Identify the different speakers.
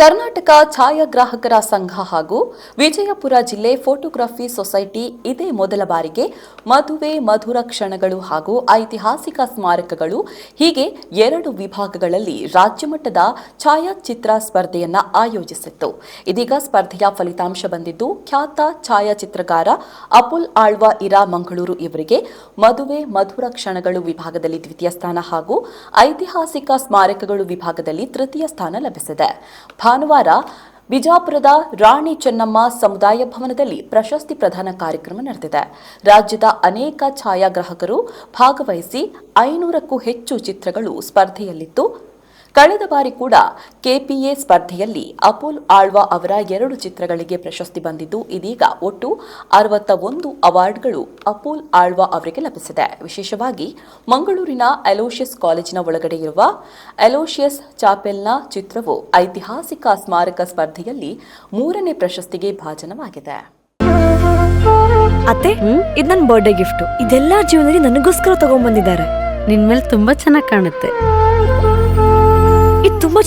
Speaker 1: ಕರ್ನಾಟಕ ಛಾಯಾಗ್ರಾಹಕರ ಸಂಘ ಹಾಗೂ ವಿಜಯಪುರ ಜಿಲ್ಲೆ ಫೋಟೋಗ್ರಫಿ ಸೊಸೈಟಿ ಇದೇ ಮೊದಲ ಬಾರಿಗೆ ಮದುವೆ, ಮಧುರ ಕ್ಷಣಗಳು ಹಾಗೂ ಐತಿಹಾಸಿಕ ಸ್ಮಾರಕಗಳು, ಹೀಗೆ ಎರಡು ವಿಭಾಗಗಳಲ್ಲಿ ರಾಜ್ಯಮಟ್ಟದ ಛಾಯಾಚಿತ್ರ ಸ್ಪರ್ಧೆಯನ್ನು ಆಯೋಜಿಸಿತ್ತು. ಇದೀಗ ಸ್ಪರ್ಧೆಯ ಫಲಿತಾಂಶ ಬಂದಿದ್ದು, ಖ್ಯಾತ ಛಾಯಾಚಿತ್ರಗಾರ ಅಪುಲ್ ಆಳ್ವ ಇರಾ ಮಂಗಳೂರು ಇವರಿಗೆ ಮದುವೆ, ಮಧುರ ಕ್ಷಣಗಳು ವಿಭಾಗದಲ್ಲಿ ದ್ವಿತೀಯ ಸ್ಥಾನ ಹಾಗೂ ಐತಿಹಾಸಿಕ ಸ್ಮಾರಕಗಳು ವಿಭಾಗದಲ್ಲಿ ತೃತೀಯ ಸ್ಥಾನ ಲಭಿಸಿದೆ. ಭಾನುವಾರ ಬಿಜಾಪುರದ ರಾಣಿ ಚೆನ್ನಮ್ಮ ಸಮುದಾಯ ಭವನದಲ್ಲಿ ಪ್ರಶಸ್ತಿ ಪ್ರದಾನ ಕಾರ್ಯಕ್ರಮ ನಡೆದಿದೆ. ರಾಜ್ಯದ ಅನೇಕ ಛಾಯಾಗ್ರಾಹಕರು ಭಾಗವಹಿಸಿ ಐನೂರಕ್ಕೂ ಹೆಚ್ಚು ಚಿತ್ರಗಳು ಸ್ಪರ್ಧೆಯಲ್ಲಿತ್ತು ಕಳೆದ ಬಾರಿ ಕೂಡ ಕೆಪಿಎ ಸ್ಪರ್ಧೆಯಲ್ಲಿ ಅಪೋಲ್ ಆಳ್ವಾ ಅವರ ಎರಡು ಚಿತ್ರಗಳಿಗೆ ಪ್ರಶಸ್ತಿ ಬಂದಿದ್ದು, ಇದೀಗ ಒಟ್ಟು ಅರವತ್ತ ಒಂದು ಅವಾರ್ಡ್ಗಳು ಅಪೋಲ್ ಆಳ್ವಾ ಅವರಿಗೆ ಲಭಿಸಿದೆ. ವಿಶೇಷವಾಗಿ ಮಂಗಳೂರಿನ ಅಲೋಷಿಯಸ್ ಕಾಲೇಜಿನ ಒಳಗಡೆ ಇರುವ ಅಲೋಷಿಯಸ್ ಚಾಪೆಲ್ನ ಚಿತ್ರವು ಐತಿಹಾಸಿಕ ಸ್ಮಾರಕ ಸ್ಪರ್ಧೆಯಲ್ಲಿ ಮೂರನೇ ಪ್ರಶಸ್ತಿಗೆ ಭಾಜನವಾಗಿದೆ.
Speaker 2: ಅತ್ತೆ, ಇದು ನನ್ನ ಬರ್ಡೇ ಗಿಫ್ಟ್ ಇದೆಲ್ಲ ಜೀವನದಲ್ಲಿ ನನಗೋಸ್ಕರ ತಗೊಂಡ್ಬಂದಿದ್ದಾರೆ
Speaker 3: ನಿನ್ ಮೇಲೆ ತುಂಬಾ ಚೆನ್ನಾಗಿ ಕಾಣುತ್ತೆ.